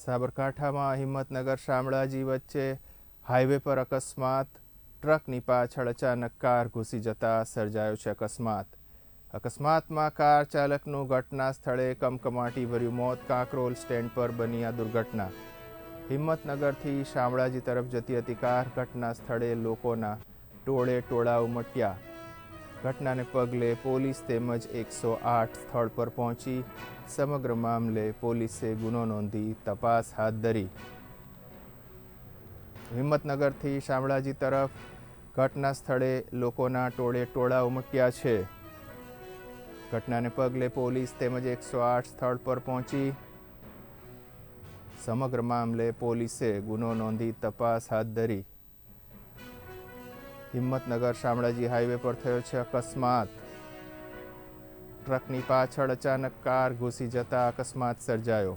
સાબરકાંઠામાં હિંમતનગર શામળાજી વચ્ચે હાઈવે પર અકસ્માત. ટ્રકની પાછળ અચાનક કાર ઘૂસી જતા સર્જાયો છે અકસ્માત. અકસ્માતમાં કાર ચાલકનું ઘટના સ્થળે કમકમાટીભર્યું મોત, કાંકરોલ સ્ટેન્ડ પર બની આ દુર્ઘટના. હિંમતનગરથી શામળાજી તરફ જતી હતી કાર ઘટના સ્થળે લોકોના ટોળે ટોળા ઉમટ્યા. ઘટનાને પગલે પોલીસ તેમજ એકસો આઠ સ્થળ પર પહોંચી સમગ્ર મામલે પોલીસે ગુનો નોંધી તપાસ હાથ ધરી. હિંમતનગરથી શામળાજી તરફ ઘટના સ્થળે લોકોના ટોળે ટોળા ઉમટ્યા છે. ઘટનાને પગલે પોલીસ તેમજ એકસો આઠ સ્થળ પર પહોંચી સમગ્ર મામલે પોલીસે ગુનો નોંધી તપાસ હાથ ધરી. હિંમતનગર શામળાજી હાઈવે પર થયો છે અકસ્માત. ટ્રકની પાછળ અચાનક કાર ઘૂસી જતા અકસ્માત સર્જાયો.